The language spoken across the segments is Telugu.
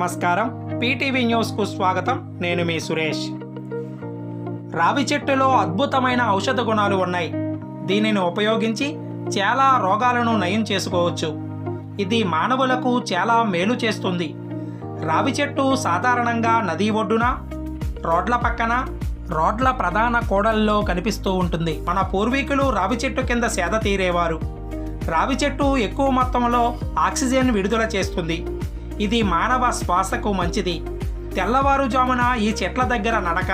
నమస్కారం. పీటీవీ న్యూస్కు స్వాగతం. నేను మీ సురేష్. రావి చెట్టులో అద్భుతమైన ఔషధ గుణాలు ఉన్నాయి. దీనిని ఉపయోగించి చాలా రోగాలను నయం చేసుకోవచ్చు. ఇది మానవులకు చాలా మేలు చేస్తుంది. రావి చెట్టు సాధారణంగా నది ఒడ్డున రోడ్ల పక్కన రోడ్ల ప్రధాన కోడల్లో కనిపిస్తూ ఉంటుంది. మన పూర్వీకులు రావి చెట్టు కింద సేద తీరేవారు. రావి చెట్టు ఎక్కువ మొత్తంలో ఆక్సిజన్ విడుదల చేస్తుంది. ఇది మానవ శ్వాసకు మంచిది. తెల్లవారుజామున ఈ చెట్ల దగ్గర నడక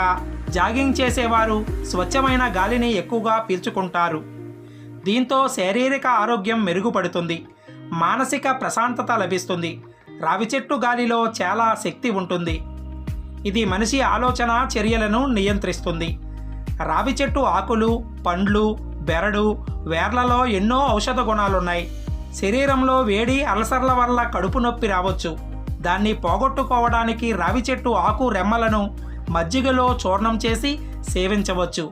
జాగింగ్ చేసేవారు స్వచ్ఛమైన గాలిని ఎక్కువగా పీల్చుకుంటారు. దీంతో శారీరక ఆరోగ్యం మెరుగుపడుతుంది. మానసిక ప్రశాంతత లభిస్తుంది. రావి చెట్టు గాలిలో చాలా శక్తి ఉంటుంది. ఇది మనిషి ఆలోచన చర్యలను నియంత్రిస్తుంది. రావి చెట్టు ఆకులు పండ్లు బెరడు వేర్లలో ఎన్నో ఔషధ గుణాలున్నాయి. శరీరంలో వేడి అల్సర్ల వల్ల కడుపు నొప్పి రావచ్చు. దాన్ని పోగొట్టుకోవడానికి రావి చెట్టు ఆకు రెమ్మలను మజ్జిగలో చూర్ణం చేసి సేవించవచ్చు.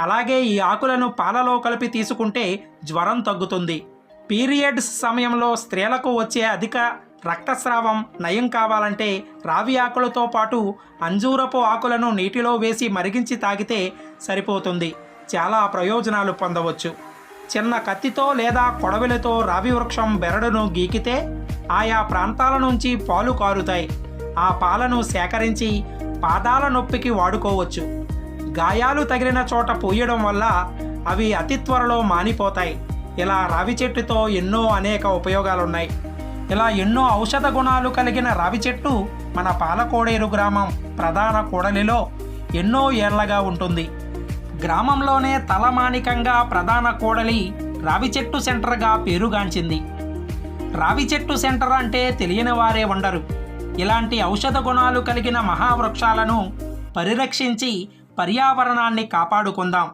అలాగే ఈ ఆకులను పాలలో కలిపి తీసుకుంటే జ్వరం తగ్గుతుంది. పీరియడ్స్ సమయంలో స్త్రీలకు వచ్చే అధిక రక్తస్రావం నయం కావాలంటే రావి ఆకులతో పాటు అంజూరపు ఆకులను నీటిలో వేసి మరిగించి తాగితే సరిపోతుంది. చాలా ప్రయోజనాలు పొందవచ్చు. చిన్న కత్తితో లేదా కొడవలితో రావి వృక్షం బెరడును గీకితే ఆయా ప్రాంతాల నుంచి పాలు కారుతాయి. ఆ పాలను సేకరించి పాదాల నొప్పికి వాడుకోవచ్చు. గాయాలు తగిలిన చోట పోయడం వల్ల అవి అతి త్వరలో మానిపోతాయి. ఇలా రావి చెట్టుతో ఎన్నో అనేక ఉపయోగాలున్నాయి. ఇలా ఎన్నో ఔషధ గుణాలు కలిగిన రావి చెట్టు మన పాలకోడేరు గ్రామం ప్రధాన కూడలిలో ఎన్నో ఏళ్ళగా ఉంటుంది. గ్రామంలోనే తలమానికంగా ప్రధాన కోడలి రావిచెట్టు సెంటర్గా పేరుగాంచింది. రావిచెట్టు సెంటర్ అంటే తెలియని వారే ఉండరు. ఇలాంటి ఔషధ గుణాలు కలిగిన మహావృక్షాలను పరిరక్షించి పర్యావరణాన్ని కాపాడుకుందాం.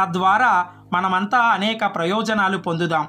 తద్వారా మనమంతా అనేక ప్రయోజనాలు పొందుదాం.